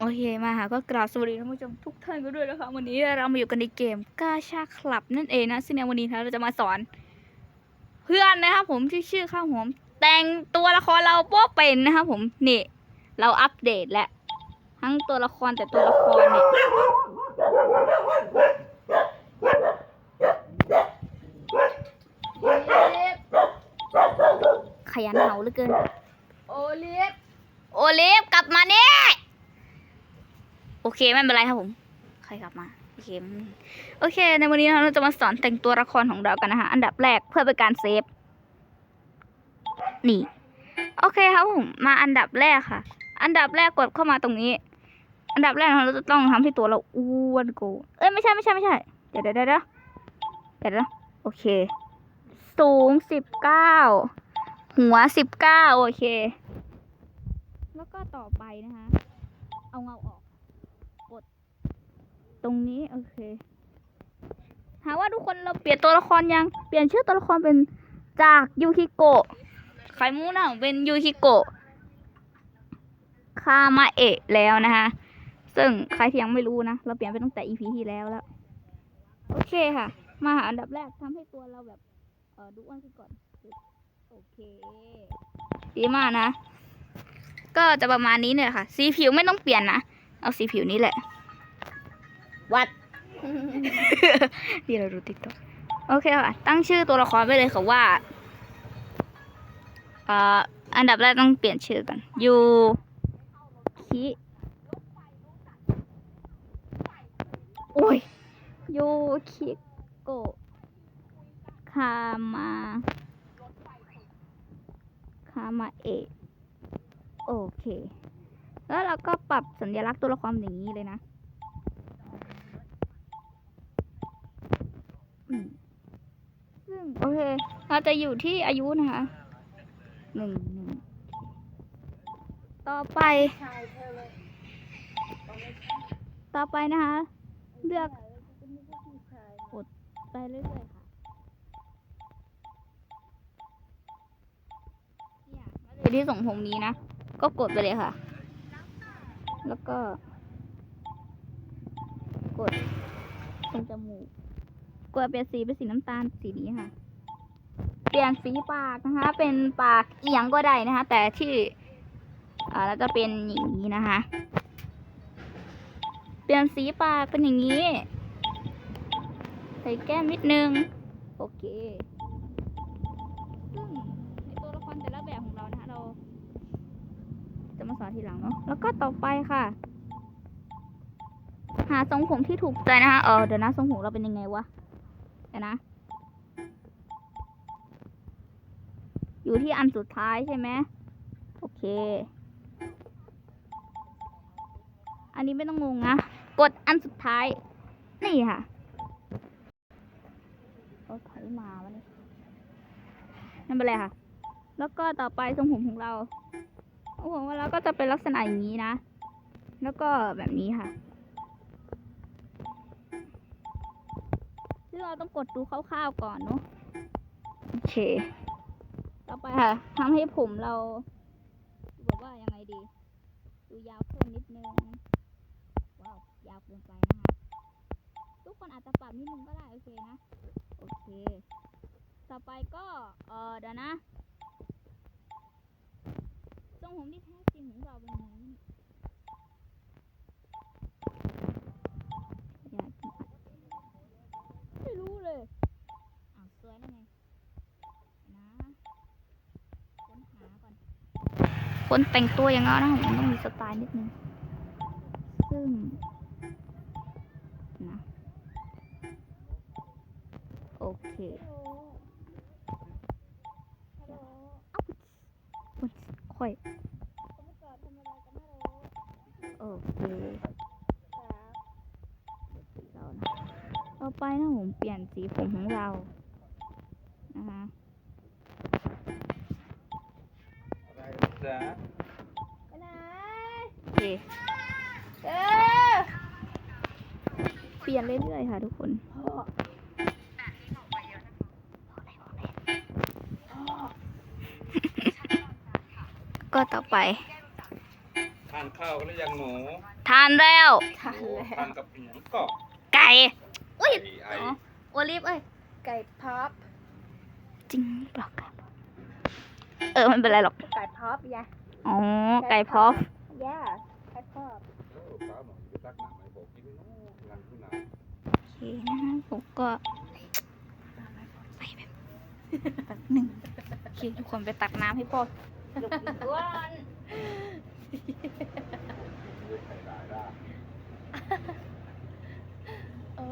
โอเคมาค่ะก็กราบสวัสดีท่านผู้ชมทุกท่านกันด้วยนะคะวันนี้เรามาอยู่กันในเกมกาชาคลับนั่นเองนะซึ่งในวันนี้นะเราจะมาสอน เพื่อนนะครับผมที่ชื่อข้าวหอมแต่งตัวละครเราโป๊ะเป็นนะครับผมนี่ เราอัปเดตแล้วทั้งตัวละครแต่ตัวละครเนี่ยขยันเหาเหลือเกิน โอลิฟโอลิฟกลับมาเนี่ย เคไม่เป็นไรครับผมใครกลับมาโอเคโอเค ในวันนี้เราจะมาสอนแต่งตัวละครของเรากันนะคะอันดับแรกเพื่อเป็นการเซฟนี่ โอเคครับผมมาอันดับแรกค่ะ อันดับแรกกดเข้ามาตรงนี้ อันดับแรกเราจะต้องทำให้ตัวเราอ้วนโกเอ้ยไม่ใช่ไม่ใช่ไม่ใช่เดี๋ยวเดี๋ยวเดี๋ยวเดี๋ยวเดี๋ยวโอเค สูงสิบเก้าหัวสิบเก้าโอเค แล้วก็ต่อไปนะคะ เอาเงาออก กด ต รงนี้โอเคหาว่าทุกคนเราเปลี่ยนตัวละครยังเปลี่ยนชื่อตัวละครเป็นจากยูคิโกะไขมูนะเป็นยูคิโกะคามาเอะแล้วนะคะ ซึ่งใครที่ยังไม่รู้นะ เราเปลี่ยนไปตั้งแต่ EP ที่แล้วแล้ว โอเคค่ะ มาหาอันดับแรกทำให้ตัวเราแบบเออดูอ้วนขึ้นก่อน โอเค ดีมากนะ ก็จะประมาณนี้เนี่ยค่ะ สีผิวไม่ต้องเปลี่ยนนะ เอาสีผิวนี้แหละ วัดที่เราดูติ๊กต็อกโอเคค่ะ ตั้งชื่อตัวละครไปเลยค่ะว่าเอ่ออันดับแรกต้องเปลี่ยนชื่อกันยูคิโอ้ยยูคิโกะคามาคามาเอะโอเค แล้วเราก็ปรับสัญลักษณ์ตัวละครอย่างนี้เลยนะ อืม ซึ่งโอเคเราจะอยู่ที่อายุนะคะหนึ่งหนึ่งต่อไป ต่อไปนะคะ เลือกจะมีแค่ผู้ชายไปเรื่อยๆค่ะเนี่ยมาเลยที่ส่งผมนี้นะ ก็กดไปเลยค่ะ แล้วก็ กดตรงจมูก กดเปลี่ยนสีเป็นสีน้ำตาลสีนี้ค่ะ เปลี่ยนสีปากนะคะ เป็นปากเอียงก็ได้นะคะ แต่ที่อ่าเราจะเป็นอย่างนี้นะคะ เปลี่ยนสีปากเป็นอย่างนี้ ใส่แก้มนิดนึง โอเคซึ่งในตัวละครแต่ละแบบของเรานะคะเราจะมาสอนทีหลังเนาะ แล้วก็ต่อไปค่ะ หาทรงผมที่ถูกใจนะคะ เออเดี๋ยวนะทรงผมเราเป็นยังไงวะ เดี๋ยวนะ อยู่ที่อันสุดท้ายใช่ไหมโอเค อันนี้ไม่ต้องงงนะ กดอันสุดท้าย นี่ค่ะรถไถมาวะนี่นั่นเป็นไรค่ะ แล้วก็ต่อไปทรงผมของเราทรงผมของเราก็จะเป็นลักษณะอย่างนี้นะ แล้วก็แบบนี้ค่ะ ซึ่งเราต้องกดดูคร่าวๆก่อนเนาะโอเค ต่อไปค่ะทำให้ผมเราดูแบบว่ายังไงดี ดูยาวขึ้นนิดนึง ว้าว ยาวเกินไปนะคะ ทุกคนอาจจะปรับนิดนึงก็ได้ โอเคนะ โอเค ต่อไปก็เออเดี๋ยวนะทรงผมที่แท้จริงของเราเป็นอย่างนี้อยากไม่รู้เลยอ้าวสวยแล้วไงนะค้นหาก่อน คนแต่งตัวอย่างนั้นนะผมต้องมีสไตล์นิดนึง ซึ่งนะโอเคฮัลโหลฮัลโหลมันค่อยโอเคเรานะต่อไปนะผมเปลี่ยนสีผมของเรา นะคะ จ๊ะไปไหนโอเคเออเปลี่ยนเรื่อยๆค่ะทุกคนก็ต่อไปคานข้าวหรือยังหนูทานแล้วทานแล้วทานกับหนียงก็ไก่อุ้ยไออ๋อโอลิฟเอ้ยไก่พับจริงเปล่าครับ เออไม่เป็นไรหรอก ไก่พับยะอ๋อ ไก่พอฟย่าไก่พับเออป้าหน่อยไปตักหนังไหนบอกกินไม่รู้งานขึ้นหนาโอเคนะฮะผมก็ไปแบบแป๊บหนึ่งโอเคทุกคนไปตักน้ำให้พ่อสรุปอีกวัน เว้ยไข่ได้ได้ โอ้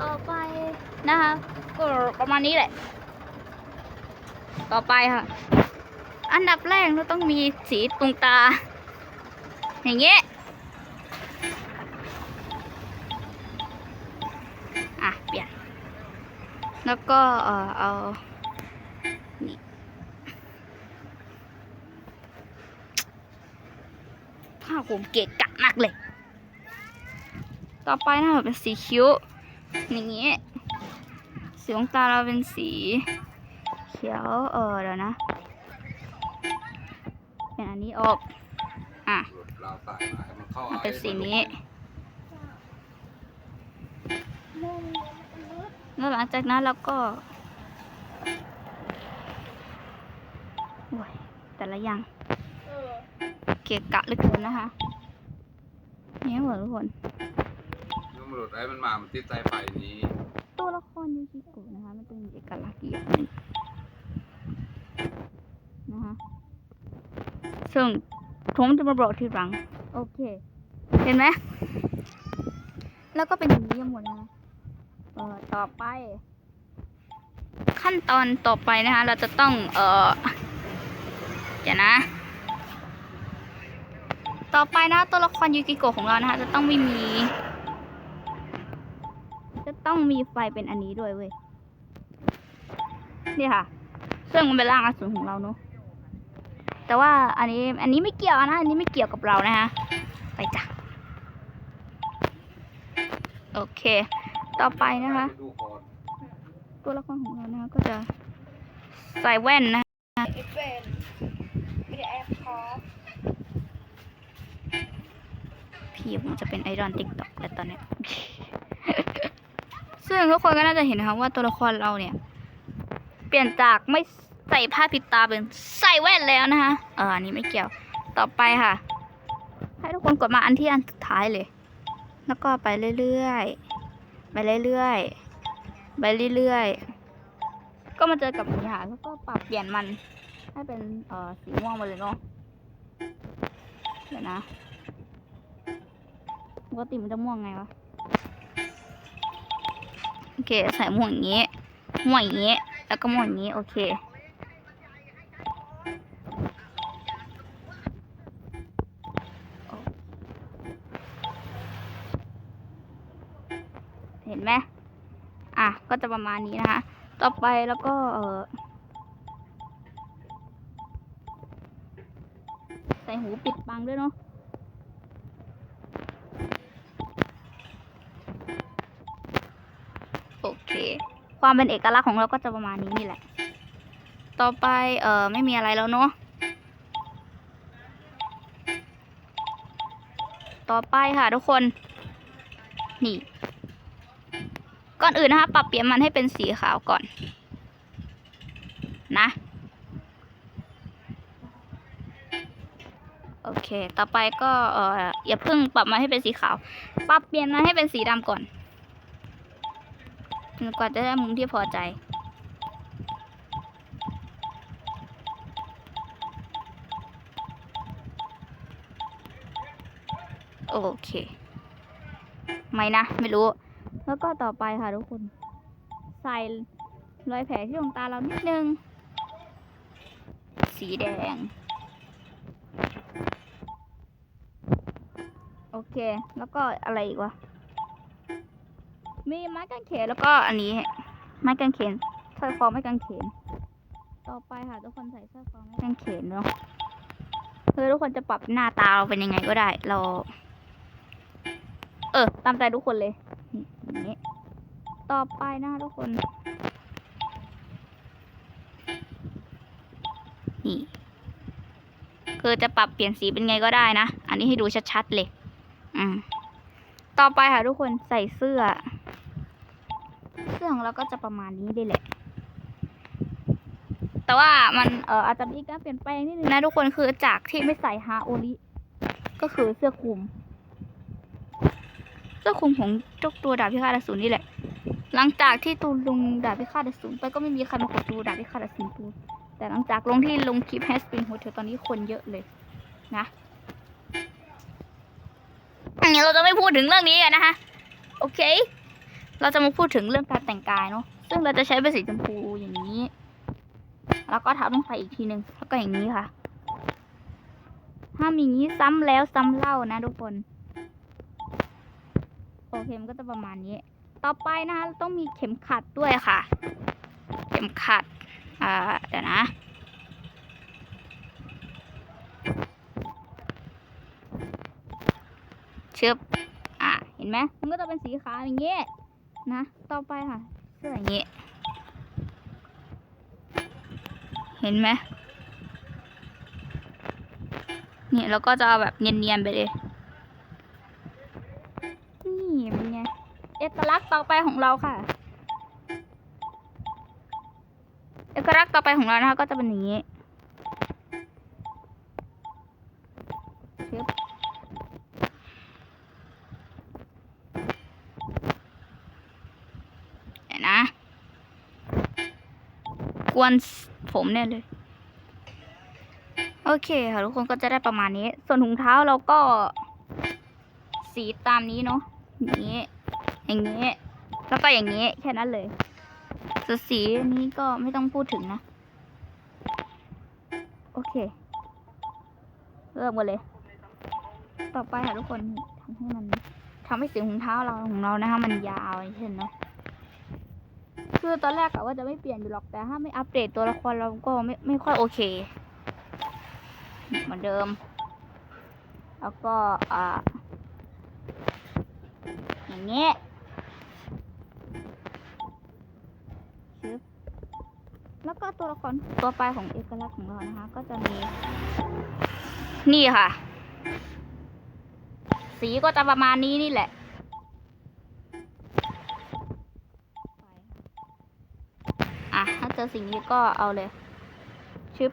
ต่อไปนะคะก็ ประมาณนี้แหละ ต่อไปค่ะ อันดับแรกเราต้องมีสีตรงตา อย่างเงี้ยอะ เปลี่ยน แล้วก็เออเอานี่ผ้าห่มเกะกะมากเลย ต่อไปนะคะเป็นสีคิ้วอย่างเงี้ย สีของตาเราเป็นสี เขียว เออเดี๋ยวนะ เป็นอันนี้ออก อะเป็นสีนี้ แล้วหลังจากนั้นเราก็โอ้ยแต่ละอย่าง เกะกะเหลือเกินนะคะเนี่ยเหมือนทุกคนมันหลุดไอ้มันมา มันติดสายไฟนี้ ตัวละครยูคิโกะนะคะ มันจะมีเอกลักษณ์อยู่างนึงนะคะซึ่งผมจะมาบอกทีหลัง โอเค เห็นไหม แล้วก็เป็นอย่างนี้หมดนะเออต่อไป ขั้นตอนต่อไปนะคะ เราจะต้อง เออเดี๋ยนะ ต่อไปนะตัวละครยูกิโกะของเรานะคะ จะต้องไม่มี ต้องมีไฟเป็นอันนี้ด้วยเว้ย นี่ค่ะ ซึ่งมันเป็นร่างอสูรของเราเนอะแต่ว่าอันนี้อันนี้ไม่เกี่ยวนะ อันนี้ไม่เกี่ยวกับเรานะคะไปจ้ะ โอเค ต่อไปนะคะ ตัวละครของเรานะคะก็จะใส่แว่นนะคะไม่ได้แอบคอพี่ผมจะเป็นไอดอลติ๊กต็อกแล้วตอนเนี้ย ซึ่งทุกคนก็น่าจะเห็นนะคะว่าตัวละครเราเนี่ย เปลี่ยนจากไม่ใส่ผ้าปิดตาเป็นใส่แว่นแล้วนะคะเอออันนี้ไม่เกี่ยวต่อไปค่ะ ให้ทุกคนกดมาอันที่อันสุดท้ายเลย แล้วก็ไปเรื่อยๆไปเรื่อยๆไปเรื่อยๆก็มาเจอกับนี้ค่ะแล้วก็ปรับเปลี่ยนมันให้เป็นเอ่อสีม่วงมาเลยเนาะเดี๋ยวนะปกติมันจะม่วงไงวะ โอเค ใส่หมวงอย่างงี้หมวงอย่างงี้ แล้วก็หมวงอย่างงี้ โอเค เห็นไหมอะ ก็จะประมาณนี้นะคะ ต่อไปแล้วก็ เออใส่หูปิดบังด้วยเนาะ โอเค ความเป็นเอกลักษณ์ของเราก็จะประมาณนี้นี่แหละ ต่อไปเอ่อไม่มีอะไรแล้วเนาะต่อไปค่ะทุกคน นี่ ก่อนอื่นนะคะ ปรับเปลี่ยนมันให้เป็นสีขาวก่อน นะ โอเค ต่อไปก็เอ่ออย่าเพิ่งปรับมันให้เป็นสีขาว ปรับเปลี่ยนมันให้เป็นสีดำก่อน กว่าจะได้มุมที่พอใจ โอเค ไม่นะ ไม่รู้ แล้วก็ต่อไปค่ะทุกคน ใส่รอยแผลที่ดวงตาเรานิดนึง สีแดง โอเค แล้วก็อะไรอีกวะ มีไม้กางเขนแล้วก็อันนี้ ไม้กางเขนสร้อยคอไม้กางเขน ต่อไปค่ะทุกคนใส่สื้อคอไม่กางเขนเนาะคือทุกคนจะปรับหน้าตาเราเป็นยังไงก็ได้ เรา เออ ตามใจทุกคนเลยนี่อย่างนี้ต่อไปนะคะทุกคน นี่คือจะปรับเปลี่ยนสีเป็นไงก็ได้นะ อันนี้ให้ดูชัดๆเลย อืม ต่อไปค่ะทุกคนใส่เสื้อ สื้อของเราก็จะประมาณนี้ได้แหละ แต่ว่ามันเอ่ออาจจะมีการเปลี่ยนแปลงนิดนึงนะทุกคนคือจากที่ไม่ใส่ฮาโอริก็คือเสื้อคลุม เสื้อคลุมของเจ้าตัวดาบพิฆาตอสูรนี่แหละ หลังจากที่ตูนลงดาบพิฆาตอสูรไปก็ไม่มีใครมากดดูดาบพิฆาตอสูรตูนแต่หลังจากลงที่ลงคลิปแฮสปินโฮเทลตอนนี้คนเยอะเลยนะอันนี้เราจะไม่พูดถึงเรื่องนี้กันนะคะ โอเค เราจะมาพูดถึงเรื่องการแต่งกายเนาะซึ่งเราจะใช้เป็นสีชมพูอย่างนี้ แล้วก็ทับลงไปอีกทีหนึ่งแล้วก็อย่างนี้ค่ะถ้ามีอย่างนี้ซ้ำแล้วซ้ำเล่านะทุกคนโอเคมันก็จะประมาณนี้ ต่อไปนะคะต้องมีเข็มขัดด้วยค่ะ เข็มขัดอ่าเดี๋ยวนะเชือบอะเห็นไหมมันก็จะเป็นสีขาวอย่างเงี้ย นะ ต่อไปค่ะเสื้ออย่างเงี้ เห็นไหมเนี่ยแล้วก็จะเอาแบบเนียนๆไปเลย นี่เป็นไง เอกลักษณ์ต่อไปของเราค่ะ เอกลักษณ์ต่อไปของเรานะคะก็จะเป็นอย่างนี้ กวนผมเนี่ยเลย โอเคค่ะทุกคนก็จะได้ประมาณนี้ ส่วนถุงเท้าเราก็ สีตามนี้เนาะอย่างนี้ อย่างนี้ แล้วก็อย่างนี้ แค่นั้นเลยส่วนสีนี้ก็ไม่ต้องพูดถึงนะ โอเค เริ่มกันเลย ต่อไปค่ะทุกคนทำให้มันทำให้สีของเท้าเราของเรานะคะมันยาวอย่างเช่นเนาะ คือตอนแรกกะว่าจะไม่เปลี่ยนอยู่หรอกแต่ถ้าไม่อัปเดตตัวละครเราก็ไม่ไม่ค่อยโอเค เหมือนเดิม แล้วก็อ่าอย่างเงี้ยแล้วก็ตัวละครตัวปลายของเอกลักษณ์ของเรานะคะ ก็จะมี นี่ค่ะ สีก็จะประมาณนี้นี่แหละ อะถ้าเจอสิ่งนี้ก็เอาเลย ชึบ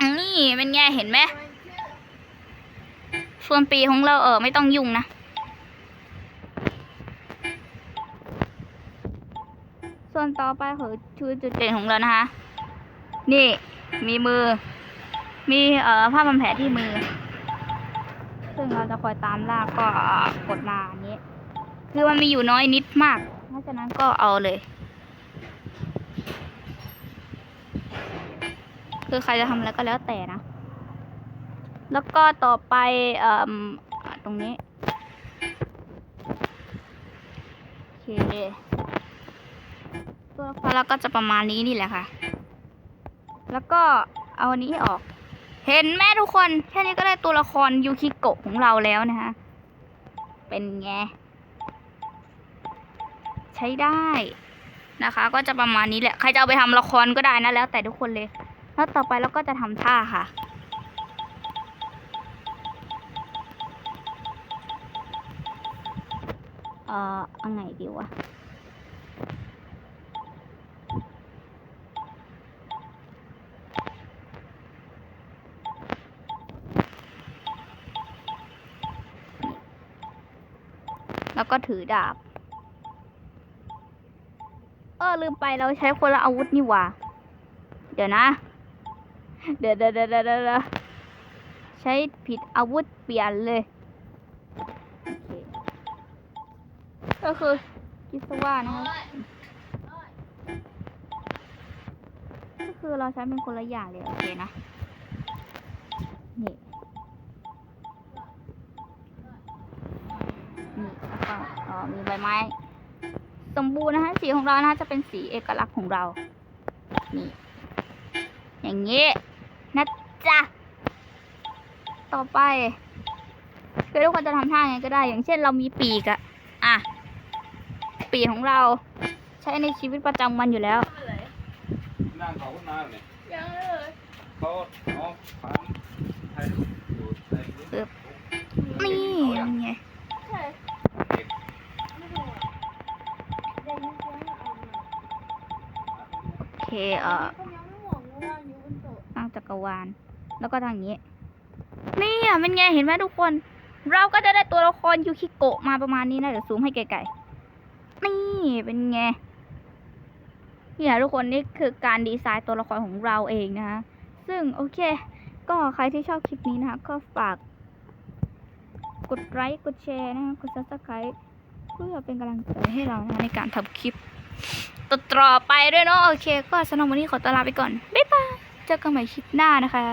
อันนี้เป็นไงเห็นไหมส่วนปีของเราเออไม่ต้องยุ่งนะ ส่วนต่อไปคือคือจุดเด่นของเรานะคะ นี่มีมือ มีเอ่อผ้าพันแผลที่มือ ซึ่งเราจะคอยตามลากก็กดมาอย่างนี้ คือมันมีอยู่น้อยนิดมากเพราะฉะนั้นก็เอาเลย คือใครจะทำอะไรก็แล้วแต่นะ แล้วก็ต่อไปเอ่อตรงนี้โอเคตัวละครเราก็จะประมาณนี้นี่แหละค่ะ แล้วก็เอาอันนี้ออก เห็นแม่ทุกคนแค่นี้ก็ได้ตัวละครยูคิโกะของเราแล้วนะคะ เป็นไง ใช้ได้นะคะ ก็จะประมาณนี้แหละ ใครจะเอาไปทำละครก็ได้นะแล้ว แต่ทุกคนเลย แล้วต่อไปเราก็จะทำท่าค่ะเอ่อเอาไงดีวะ ก็ถือดาบ เออลืมไปเราใช้คนละอาวุธนี่ว่า เดี๋ยวนะ เดี๋ยวเดี๋ยวเดี๋ยวเดี๋ยวเดี๋ยวใช้ผิดอาวุธเปลี่ยนเลยก็คือคิดซะว่านะครับก็คือเราใช้เป็นคนละอย่างเลยโอเคนะนี่ นี่แล้วก็อ๋อมีใบไม้ สมบูรณ์นะคะสีของเรานะคะจะเป็นสีเอกลักษณ์ของเรา นี่ อย่างนี้นะจ๊ะ ต่อไปคือทุกคนจะทำท่าไงก็ได้ อย่างเช่นเรามีปีกอะอะ ปีกของเรา ใช้ในชีวิตประจำวันอยู่แล้วไม่เลยนั่งเขาขึ้นมาเนี่ยยังเลยเขาเอาพันไทยอยู่ในนี้ปึ๊บนี่ยังไง เคเอ่อก็ยังไม่ห่วงว่าอยู่บนโต๊ะสร้างจักรวาล แล้วก็ทางนี้ นี่อะเป็นไงเห็นไหมทุกคน เราก็จะได้ตัวละครยูคิโกะมาประมาณนี้นะเดี๋ยวซูมให้ไกลๆนี่เป็นไงเนี่ยทุกคนนี่คือการดีไซน์ตัวละครของเราเองนะคะซึ่งโอเค ก็ใครที่ชอบคลิปนี้นะคะก็ฝากกดไลค์กดแชร์นะคะกด subscribe เพื่อเป็นกำลังใจให้เรานะคะในการทำคลิป ต่อไปด้วยเนาะโอเค ก็สำหรับวันนี้ขอตวลาไปก่อน บ๊ายบาย เจอกันใหม่คลิปหน้านะคะ